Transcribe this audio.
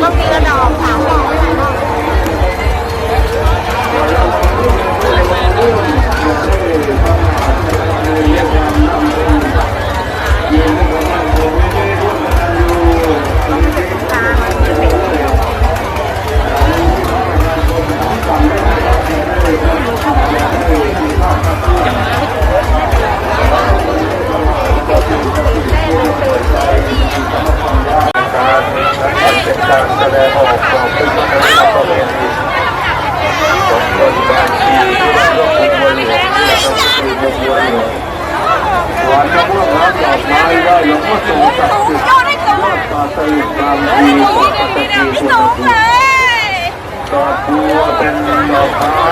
Nó bị แสวาเป็นนของคนเราไว้หราบควานน้นดอกลวภูมิใสิทธิ์ยาสลิดตาของทีมกบัวไม้